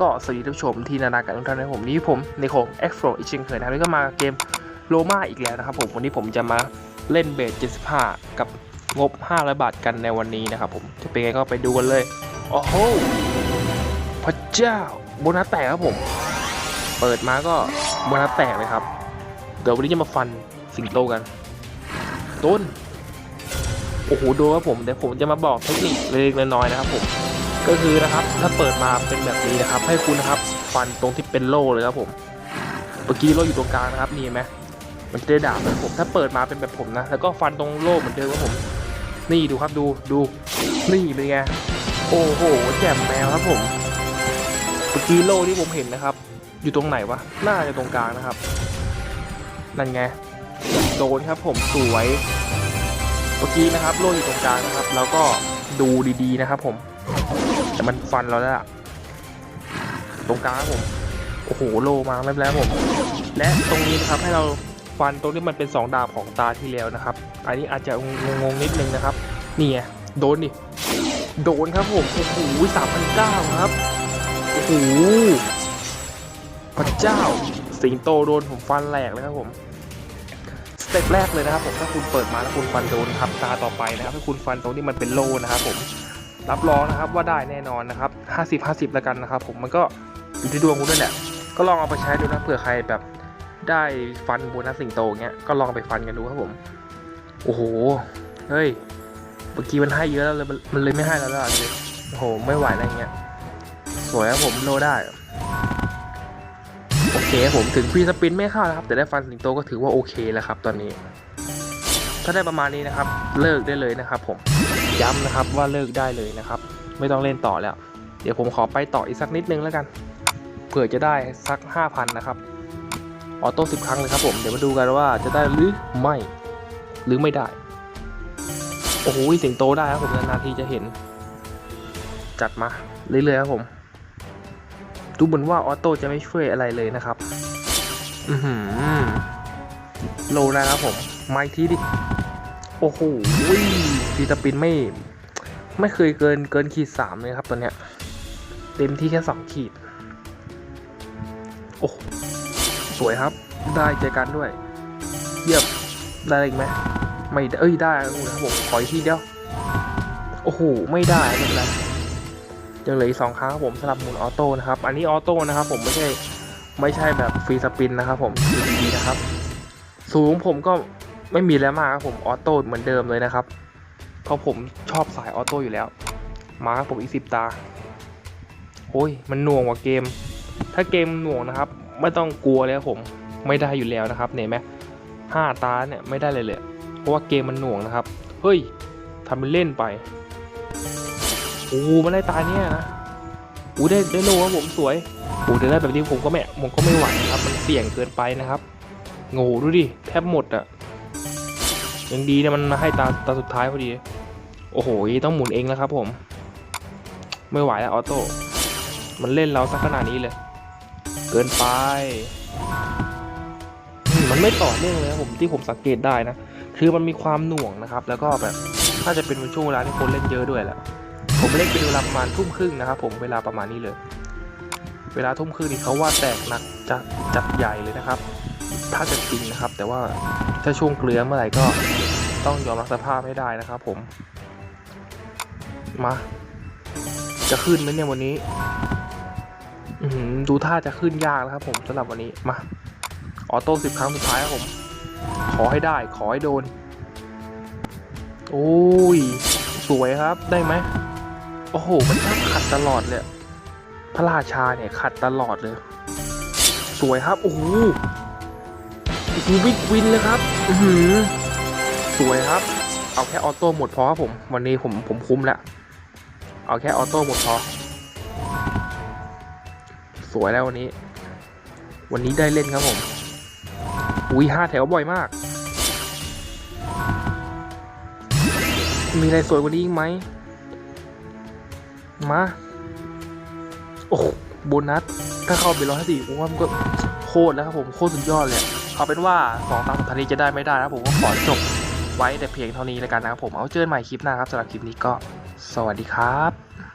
ก็สวัสดีท่านผู้ชมที่นานากันทุกท่านนะผมนี่ผมในของ x f l o อีกเช่นเคยนะครับนี่ก็มาเกมโลมาอีกแล้วนะครับผมวันนี้ผมจะมาเล่นเบส75 กับงบ500บาทกันในวันนี้นะครับผมจะเป็นไงก็ไปดูกันเลยโอ้โหพระเจ้าโบนัสแตกครับผม เปิดมาก็โบนัสแตกเลยครับ เดี๋ยววันนี้จะมาฟันสิงโตกัน ต้นโอ้โหดูครับผมเดี๋ยวผมจะมาบอกเทคนิคเล็กๆน้อยๆนะครับผม ก็คือนะครับถ้าเปิดมาเป็นแบบนี้นะครับ ให้คุณนะครับฟันตรงที่เป็นโล่เลยครับผมเมื่อกี้โล่อยู่ตรงกลางนะครับนี่ไหมมันจะได้ดาบเลยผมถ้าเปิดมาเป็นแบบผมนะแล้วก็ฟันตรงโล่เหมือนเดิมครับผม นี่ดูครับดูดูนี่เป็นไงโอ้โหแจ่มแมวครับผมเมื่อกี้โล่ที่ผมเห็นนะครับ อยู่ตรงไหนวะน่าจะตรงกลางนะครับ นั่นไงโดนครับผมสวยเมื่อกี้นะครับโล่อยู่ตรงกลางนะครับ แล้วก็ดูดีๆนะครับผม แต่มันฟันเราแล้วอะตรงกลางผมโอ้โหโลมาไม่เป็นไรครับผม และตรงนี้นะครับให้เราฟันตรงที่มันเป็นสองดาบของตาที่แล้วนะครับ อันนี้อาจจะงงๆนิดนึงนะครับนี่ไงโดนดิโดนครับผมโอ้โหสามพันเก้าครับโอ้โหพระเจ้า สิงโตโดนผมฟันแหลกเลยครับผมสเต็ปแรกเลยนะครับผมถ้าคุณเปิดมาแล้วคุณฟันโดนครับตาต่อไปนะครับให้คุณฟันตรงที่มันเป็นโลนะครับผม รับรองนะครับว่าได้แน่นอนนะครับ 50 50 แล้วกันนะครับ ผมมันก็อยู่ที่ดวงคุณด้วยแหละก็ลองเอาไปใช้ดูนะเผื่อใครแบบได้ฟันโบนัสสิงโตเงี้ยก็ลองไปฟันกันดูครับผม โอ้โหเฮ้ยเมื่อกี้มันให้เยอะแล้วเลยมันเลยไม่ให้แล้วล่ะสิโอ้โหไม่ไหวอะไรเงี้ยสวยครับผมโลได้โอเคผมถึงฟรีสปินไม่เข้านะครับ แต่ได้ฟันสิงโตก็ถือว่าโอเคแล้วครับ ตอนนี้ ถ้าได้ประมาณนี้นะครับ เลิกได้เลยนะครับผม ย้ำนะครับว่าเลิกได้เลยนะครับ ไม่ต้องเล่นต่อแล้ว เดี๋ยวผมขอไปต่ออีกสักนิดนึงแล้วกัน เผื่อจะได้สัก 5,000 นะครับ ออโต้10 ครั้งเลยครับผม เดี๋ยวมาดูกันว่าจะได้หรือไม่ หรือไม่ได้ โอ้โหสิงโตได้ครับผมนานทีจะเห็น จัดมาเรื่อยๆครับผม ดูเหมือนว่าออโต้จะไม่ช่วยอะไรเลยนะครับ อือหือโลนะครับผม ไมาอีกทีดิ อ้โหฟีตาปินไม่ไม่เคยเกินเกินขีดสามเลยครับตอนเนี้ยเต็มที่แค่สองขีด โอ้สวยครับ ได้เจอกันด้วย เยี่ยมได้อะไรอีกไหมไม่เอ้ยได้ครับผมขออีกทีเดียว โอ้โหไม่ได้ไม่เป็นไรยังเหลืออีกสองครั้งครับผมสำหรับหมุนออโต้นะครับ อันนี้ออโต้นะครับ ผมไม่ใช่ไม่ใช่แบบฟรีสปินนะครับ ผมดูดีๆนะครับ สูงผมก็ ไม่มีแล้วมากครับผมออโต้เหมือนเดิมเลยนะครับเพราะผมชอบสายออโต้อยู่แล้ว มาครับผมอีกสิบตาโอ้ยมันหน่วงกว่าเกม ถ้าเกมหน่วงนะครับ ไม่ต้องกลัวเลยครับผมไม่ได้อยู่แล้วนะครับเห็นไหมห้าตาเนี่ยไม่ได้เลยเลยเพราะว่าเกมมันหน่วงนะครับเฮ้ยทำเป็นเล่นไปโอ้มันได้ตาเนี่ยนะโอ้ได้ได้โลครับผมสวยโอ้แต่ได้แบบนี้ผมก็ไม่ผมก็ไม่ไหวนะครับ มันเสี่ยงเกินไปนะครับโง่ดูดิแทบหมดอะ ยังดีเนี่ยมันมาให้ตาตาสุดท้ายพอดี โอ้โหต้องหมุนเองแล้วครับผม ไม่ไหวแล้วออโต้ มันเล่นเราสักขนาดนี้เลย เกินไป มันไม่ต่อเนื่องเลยนะผมที่ผมสังเกตได้นะ คือมันมีความหน่วงนะครับ แล้วก็แบบถ้าจะเป็นช่วงเวลาที่คนเล่นเยอะด้วยแหละผมเล่นเป็นเวลาประมาณทุ่มครึ่งนะครับผมเวลาประมาณนี้เลย เวลาทุ่มครึ่งนี่เขาว่าแตกหนักจะจัดใหญ่เลยนะครับ ถ้าจะจริงนะครับ แต่ว่าถ้าช่วงเกลือเมื่อไหร่ก็ ต้องยอมรับสภาพให้ได้นะครับผม มา จะขึ้นไหมเนี่ยวันนี้ดูท่าจะขึ้นยากแล้วครับผมสำหรับวันนี้มาออโต้สิบครั้งสุดท้ายครับผม ขอให้ได้ ขอให้โดน โอ้ย สวยครับได้ไหมโอ้โห มันขัดตลอดเลยพระราชาเนี่ยขัดตลอดเลย สวยครับ โอ้โหวิกวินเลยครับ อือ สวยครับ เอาแค่ออโต้หมดพอครับผม วันนี้ผมผมคุ้มแล้ว เอาแค่ออโต้หมดพอ สวยแล้ววันนี้ วันนี้ได้เล่นครับผม อุ้ยห้าแถวบ่อยมาก มีอะไรสวยกว่านี้อีกไหม มา โอ้โบนัส ถ้าเข้าไปร้อยสิบผมว่ามันก็โคตรแล้วครับผม โคตรสุดยอดเลยเอาเป็นว่าสองตามสุดท้ายนี้จะได้ไม่ได้นะผมก็ขอจบ ไว้แต่เพียงเท่านี้แล้วกันนะครับผมเอาเจอกันใหม่คลิปหน้าครับสำหรับคลิปนี้ก็ สวัสดีครับ